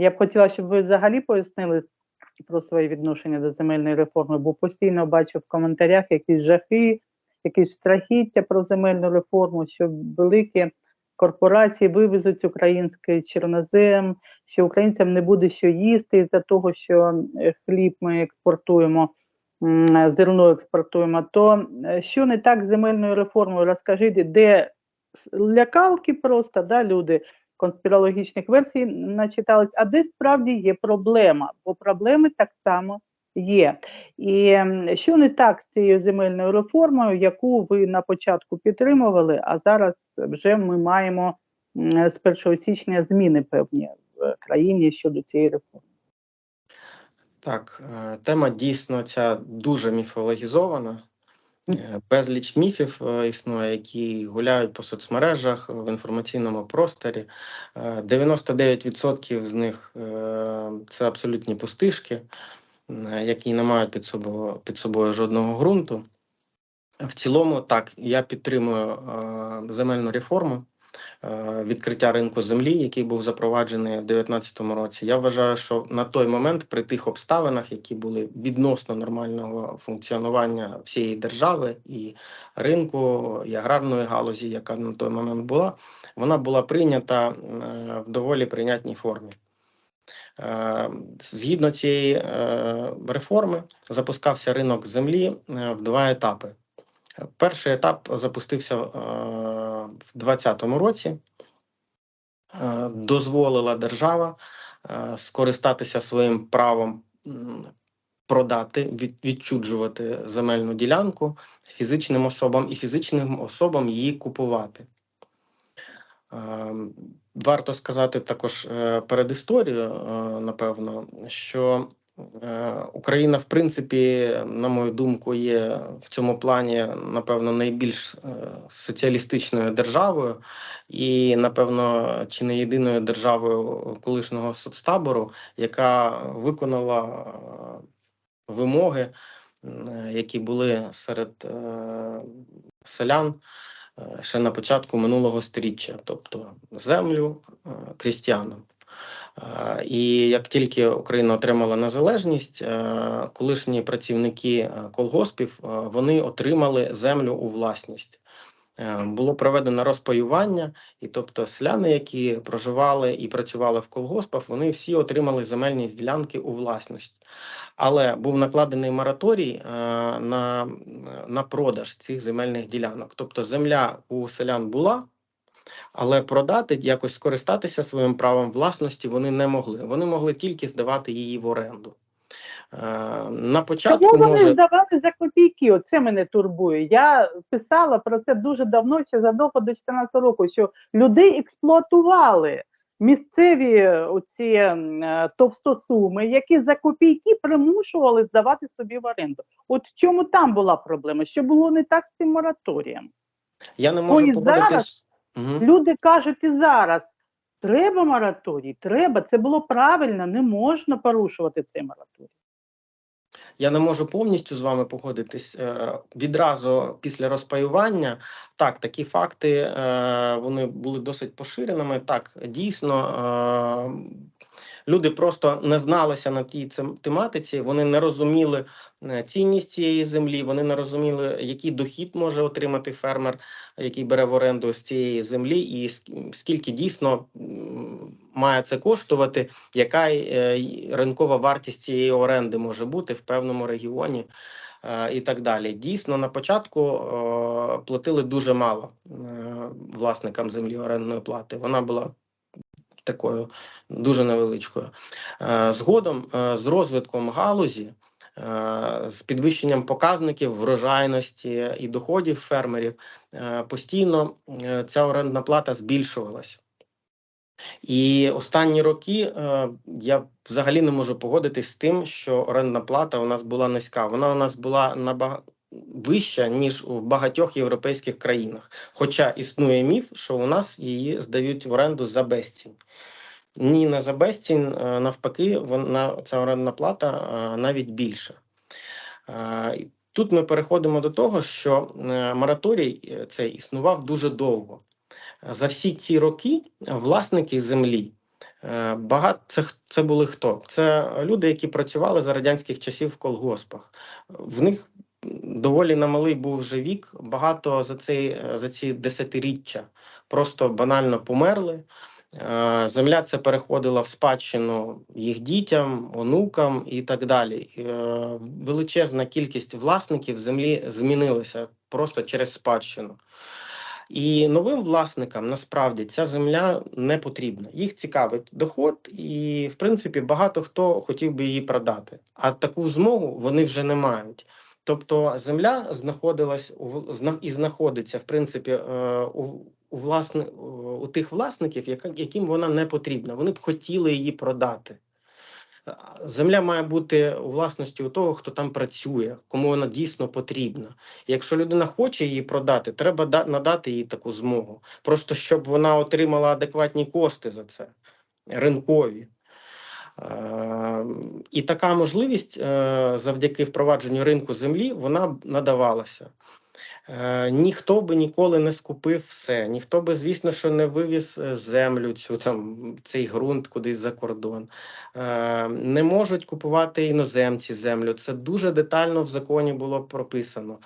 Я б хотіла, щоб ви взагалі пояснили про своє відношення до земельної реформи, бо постійно бачу в коментарях якісь жахи, якісь страхіття про земельну реформу, що великі корпорації вивезуть український чорнозем, що українцям не буде що їсти з-за того, що е, хліб ми експортуємо, зерно експортуємо. То е, що не так з земельною реформою? Розкажіть, де лякалки просто, да, люди конспірологічних версій начитались, а де справді є проблема, бо проблеми так само є. І що не так з цією земельною реформою, яку ви на початку підтримували, а зараз вже ми маємо з 1 січня зміни певні в країні щодо цієї реформи. Так, е, тема дійсно ця дуже міфологізована. Е, Безліч міфів е, існує, які гуляють по соцмережах в інформаційному просторі. Е, 99% з них е, це абсолютні пустишки, е, які не мають під собою, під собою жодного ґрунту. В цілому, так, я підтримую е, земельну реформу, е, відкриття ринку землі, який був запроваджений в 2019 році. Я вважаю, що на той момент, при тих обставинах, які були відносно нормального функціонування всієї держави і ринку, і аграрної галузі, яка на той момент була, вона була прийнята е, в доволі прийнятній формі. Е, Згідно цієї е, реформи запускався ринок землі е, в два етапи. Перший етап запустився е, в 2020 році. Е, Дозволила держава е, скористатися своїм правом продати, від, відчуджувати земельну ділянку фізичним особам і фізичним особам її купувати. Варто сказати також перед історією, напевно, що Україна, в принципі, на мою думку, є в цьому плані, напевно, найбільш е, соціалістичною державою, і, напевно, чи не єдиною державою колишнього соцтабору, яка виконала е, вимоги, які були серед е, селян е, ще на початку минулого сторіччя, тобто землю е, крістіянам. Е, І як тільки Україна отримала незалежність, е, колишні працівники е, колгоспів е, вони отримали землю у власність. Е, Було проведено розпаювання, і тобто селяни, які проживали і працювали в колгоспах, вони всі отримали земельні ділянки у власність. Але був накладений мораторій е, на, на продаж цих земельних ділянок. Тобто земля у селян була, але продати, якось скористатися своїм правом власності вони не могли. Вони могли тільки здавати її в оренду. Е, На початку Чому вони може здавали за копійки? Оце мене турбує. Я писала про це дуже давно, ще задовго до 2014 року, що людей експлуатували місцеві оці е, товстосуми, які за копійки примушували здавати собі в оренду. От в чому там була проблема? Що було не так з цим мораторієм? я не можу і погодитись. зараз Мгм. Люди кажуть і зараз. Треба мораторій, треба. Це було правильно, не можна порушувати цей мораторій. Я не можу повністю з вами погодитись. Е, Відразу після розпаювання, так, такі факти е, вони були досить поширеними. Так, дійсно, е, люди просто не зналися на тій тематиці, вони не розуміли цінність цієї землі, вони не розуміли, який дохід може отримати фермер, який бере в оренду з цієї землі, і скільки дійсно має це коштувати, яка е, ринкова вартість цієї оренди може бути в певному регіоні е, і так далі. Дійсно, на початку е, платили дуже мало е, власникам землі орендної плати. Вона була такою дуже невеличкою. Е, Згодом е, з розвитком галузі. Е, З підвищенням показників врожайності і доходів фермерів е, постійно е, ця орендна плата збільшувалась. І останні роки я взагалі не можу погодитись з тим, що орендна плата у нас була низька. Вона у нас була набагато вища, ніж у багатьох європейських країнах. Хоча існує міф, що у нас її здають в оренду за безцінь. Ні, не за безцінь, е, навпаки, вона ця орендна плата е, навіть більша. Е, Тут ми переходимо до того, що мораторій цей існував дуже довго. За всі ці роки власники землі Багато це, це були хто? Це люди, які працювали за радянських часів в колгоспах. В них доволі намалий був вже вік. Багато за цей за ці десятиріччя просто банально померли. Е, Земля це переходила в спадщину їх дітям, онукам і так далі. Е, Величезна кількість власників землі змінилася просто через спадщину. І новим власникам насправді ця земля не потрібна. Їх цікавить доход, і в принципі багато хто хотів би її продати. А таку змогу вони вже не мають. Тобто земля знаходилась і знаходиться в принципі е, у, у власне у тих власників, яким вона не потрібна. Вони б хотіли її продати. Земля має бути у власності у того, хто там працює, кому вона дійсно потрібна. Якщо людина хоче її продати, треба надати їй таку змогу. Просто щоб вона отримала адекватні кошти за це, ринкові. І така можливість е, завдяки впровадженню ринку землі вона надавалася. Е, Ніхто би ніколи не скупив все, ніхто би, звісно, що не вивіз е, землю, цю там цей ґрунт кудись за кордон. Е, Не можуть купувати іноземці землю. Це дуже детально в законі було прописано.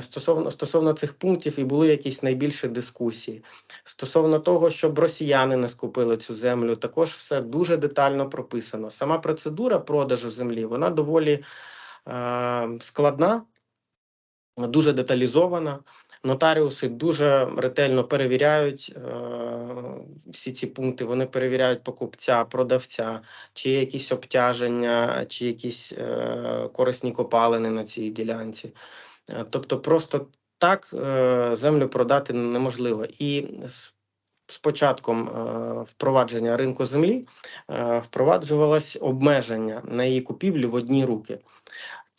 Стосовно стосовно цих пунктів і були якісь найбільші дискусії. Стосовно того, щоб росіяни не скупили цю землю, також все дуже детально прописано. Сама процедура продажу землі вона доволі складна, дуже деталізована. Нотаріуси дуже ретельно перевіряють е, всі ці пункти. Вони перевіряють покупця, продавця, чи є якісь обтяження, чи якісь е, корисні копалини на цій ділянці. Е, Тобто, просто так е, землю продати неможливо. І з початком е, впровадження ринку землі е, впроваджувалось обмеження на її купівлю в одні руки.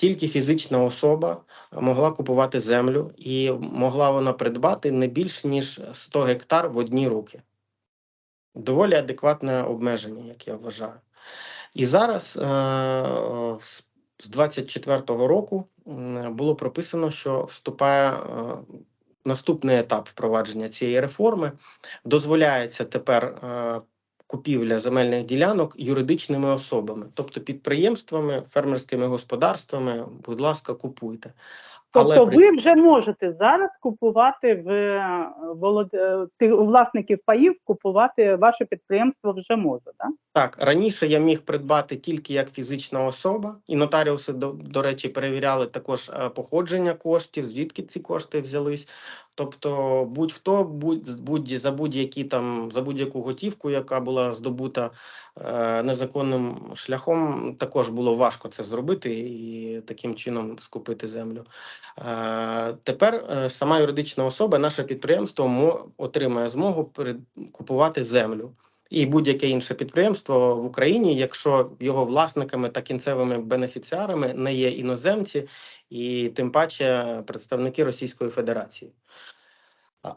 Тільки фізична особа могла купувати землю, і могла вона придбати не більш ніж 100 гектар в одні руки. Доволі адекватне обмеження, як я вважаю. І зараз е, з- з 24-го року було прописано, що вступає е, наступний етап впровадження цієї реформи. Дозволяється тепер е, купівля земельних ділянок юридичними особами, тобто підприємствами, фермерськими господарствами. Будь ласка, купуйте. Тобто ви вже можете зараз купувати в волод... е, у власників паїв, купувати ваше підприємство вже може, так? Так, раніше я міг придбати тільки як фізична особа, і нотаріуси, до, до речі, перевіряли також е, походження коштів, звідки ці кошти взялись. Тобто, будь-хто, будь, за будь-які там за будь-яку готівку, яка була здобута е, незаконним шляхом, також було важко це зробити і таким чином скупити землю. Е, тепер е, сама юридична особа, наше підприємство, отримає змогу купувати землю і будь-яке інше підприємство в Україні, якщо його власниками та кінцевими бенефіціарами не є іноземці, і тим паче представники Російської Федерації.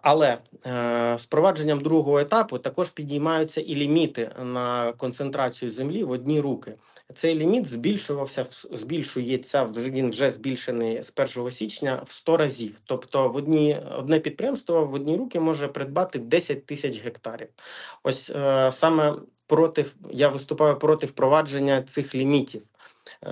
Але е, з провадженням другого етапу також підіймаються і ліміти на концентрацію землі в одні руки. Цей ліміт збільшувався збільшується він вже збільшений з 1 січня в 100 разів. Тобто, в одні одне підприємство в одні руки може придбати 10 тисяч гектарів. Ось е, саме проти я виступаю проти впровадження цих лімітів. Е,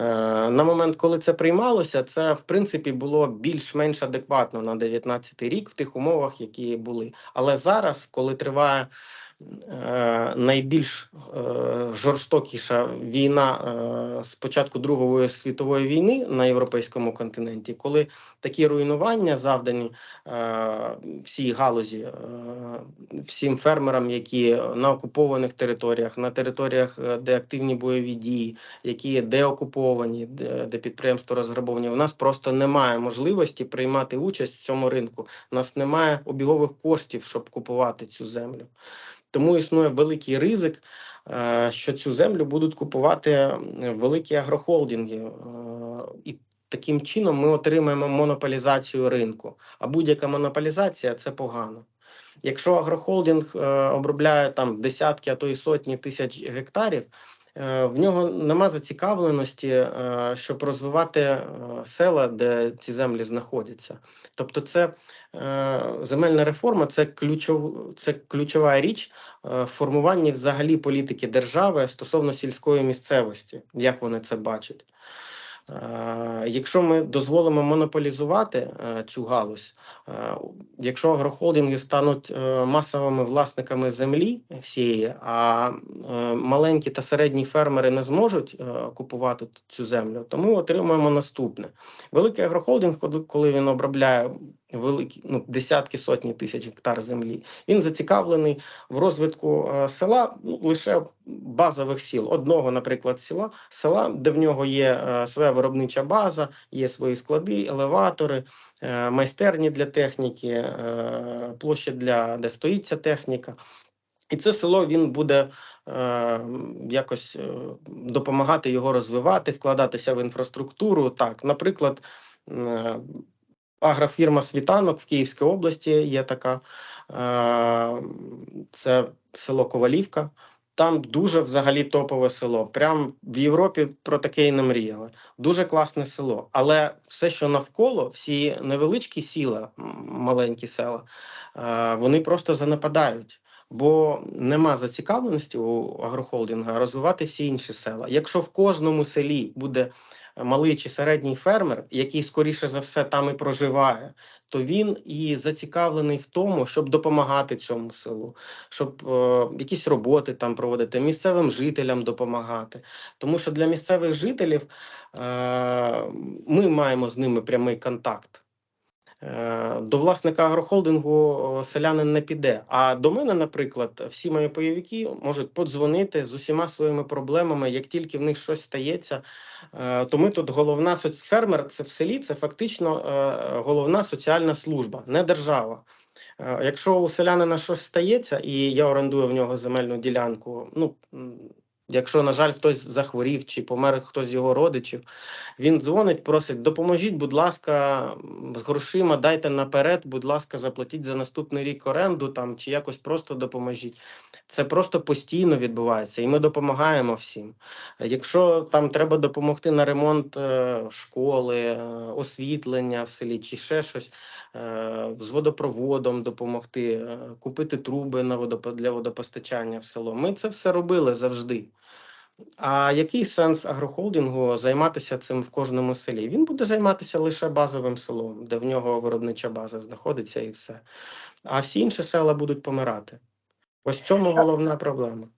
на момент, коли це приймалося, це в принципі було більш-менш адекватно на 19 рік в тих умовах, які були. Але зараз, коли триває найбільш е, жорстокіша війна е, з початку Другої світової війни на європейському континенті, коли такі руйнування завдані е, всій галузі, е, всім фермерам, які на окупованих територіях, на територіях, е, де активні бойові дії, які деокуповані, де, підприємства розграбовані, у нас просто немає можливості приймати участь в цьому ринку. У нас немає обігових коштів, щоб купувати цю землю. Тому існує великий ризик, е, що цю землю будуть купувати е, великі агрохолдинги. е, І таким чином ми отримаємо монополізацію ринку. А будь-яка монополізація це погано. Якщо агрохолдинг обробляє там десятки, а то й сотні тисяч гектарів, в нього нема зацікавленості, е, щоб розвивати е, села, де ці землі знаходяться. Тобто, це е, земельна реформа це ключов, це ключова річ е, в формуванні взагалі політики держави стосовно сільської місцевості, як вони це бачать. Е, Якщо ми дозволимо монополізувати е, цю галузь, е, якщо агрохолдинги стануть масовими власниками землі всієї, а маленькі та середні фермери не зможуть купувати цю землю, то ми отримаємо наступне. Великий агрохолдинг, коли він обробляє великі ну, десятки сотні тисяч гектар землі, він зацікавлений в розвитку е, села ну, лише базових сіл. Одного, наприклад, села, села, де в нього є е, своя виробнича база, є свої склади, елеватори, е, майстерні для техніки, е, площа для де стоїть ця техніка. І це село він буде е, якось е, допомагати його розвивати, вкладатися в інфраструктуру. Так, наприклад, е, агрофірма Світанок в Київській області є така. Е, це село Ковалівка. Там дуже взагалі топове село. Прям в Європі про таке і не мріяли. Дуже класне село. Але все, що навколо, всі невеличкі сіла, маленькі села, е, вони просто занепадають. Бо нема зацікавленості у агрохолдинга розвивати всі інші села. Якщо в кожному селі буде малий чи середній фермер, який скоріше за все там і проживає, то він і зацікавлений в тому, щоб допомагати цьому селу, щоб е, якісь роботи там проводити, місцевим жителям допомагати. Тому що для місцевих жителів е, ми маємо з ними прямий контакт. Е, До власника агрохолдингу селянин не піде. А до мене, наприклад, всі мої бойовики можуть подзвонити з усіма своїми проблемами. Як тільки в них щось стається, е, то ми тут головна фермер це в селі, це фактично е, головна соціальна служба, не держава. Якщо у селянина щось стається, і я орендую в нього земельну ділянку, ну якщо, на жаль, хтось захворів чи помер хтось з його родичів, він дзвонить, просить, допоможіть, будь ласка, з грошима, дайте наперед, будь ласка, заплатіть за наступний рік оренду там чи якось просто допоможіть. Це просто постійно відбувається, і ми допомагаємо всім. Якщо там треба допомогти на ремонт е, школи, е, освітлення в селі чи ще щось, е, з водопроводом допомогти, купити труби на водопо- для водопостачання в село. Ми це все робили завжди. А який сенс агрохолдингу займатися цим в кожному селі? Він буде займатися лише базовим селом, де в нього виробнича база знаходиться і все. А всі інші села будуть помирати. Ось в цьому головна проблема.